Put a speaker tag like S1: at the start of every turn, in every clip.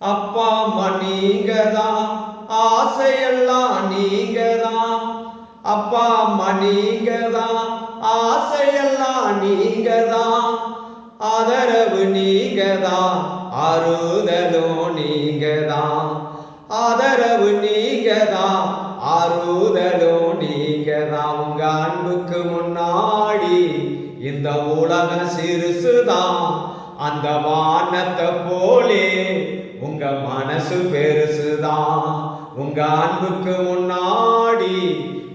S1: அப்பா அம்மா நீங்க தான் ஆசையெல்லாம் நீங்க தான் அப்பா அம்மா நீங்க தான் ஆசையெல்லாம் நீங்க தான் ஆதரவு நீங்க தான் ஆறுதலும் நீங்க தான் ஆதரவு நீங்க தான் ஆறுதலும் நீங்க தான் உங்க அன்புக்கு முன்னாடி இந்த உலகம் சிறுசுதான். அந்த வானத்தை போலே உங்க மனசு பெருசுதான் உங்க அன்புக்கு முன்னாடி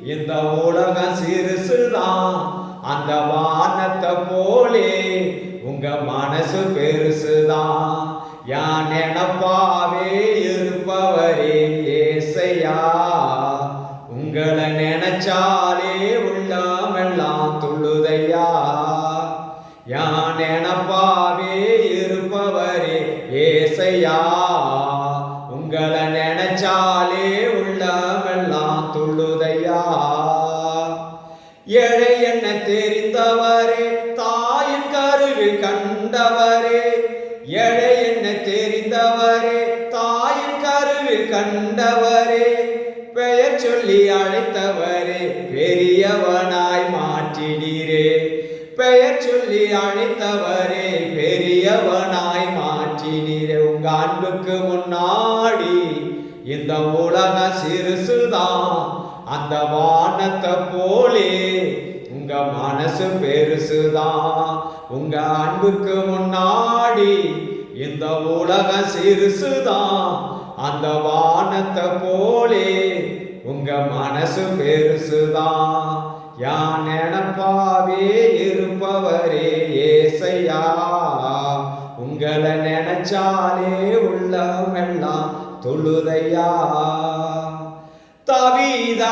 S1: இந்த உலகம் சிறுசுதான் அந்த வானத்தை போலே உங்க மனசு பெருசுதான் யான் நினப்பாவே இருப்பவரே ஏசையா? உங்களை நினைச்சாலே உள்ளமெல்லாம் துள்ளுதையா? யான் நினப்பா இசையா உங்களை நினைச்சாலே உள்ளமெல்லாம் துள்ளுதையா? ஏழை என்ன தெரிந்தவரே தாயின் கருவில் கண்டவரே. ஏழை என்ன தெரிந்தவரே தாயின் கருவில் கண்டவரே. பெயர் சொல்லி அழைத்தவரே பெரியவனாய் மாற்றினீரே. பெயர் சொல்லி அழைத்தவரே பெரியவனாய் மாற்றினீரே. அன்புக்கு முன்னாடி இந்த உலக சிறுசுதான். அந்த வானத்தை போலே உங்க மனசு பெருசுதான். உங்க அன்புக்கு முன்னாடி இந்த உலக சிறுசுதான். அந்த வானத்தை போலே உங்க மனசு பெருசுதான். யான் நினப்பாவே இருப்பவரே ஏசையா. உங்களை நினைச்சாலே உள்ளமெல்லாம் தொழுதையா? தவிதாழைத்தவரே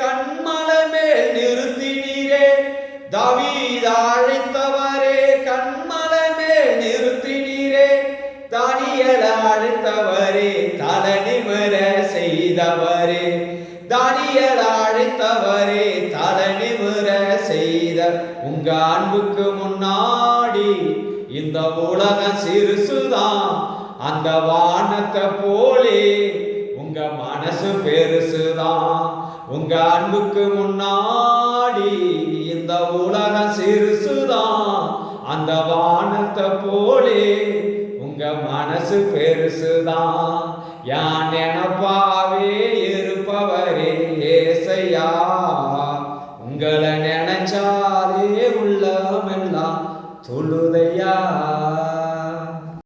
S1: கண்மலமே நிறுத்தினீரே. தவிதாழைத்தவரே கண்மலமே நிறுத்தினீரே. தானியல அழைத்தவரே தலை நிமிர செய்தவரே. தானியல அழைத்தவரே தலை நிமிர செய்த உங்க அன்புக்கு முன்னாடி இந்த உலக சிறுசுதான். அந்த வானத்தை போலே உங்க மனசு பெருசுதான். உங்க அன்புக்கு முன்னாடி இந்த உலக சிறுசுதான். அந்த வானத்தை போலே உங்க மனசு பெருசுதான். யான் நினப்பாவே இருப்பவரே ஏசையா. உங்களை நினைச்சாலே உள்ளமெல்லாம் தொழு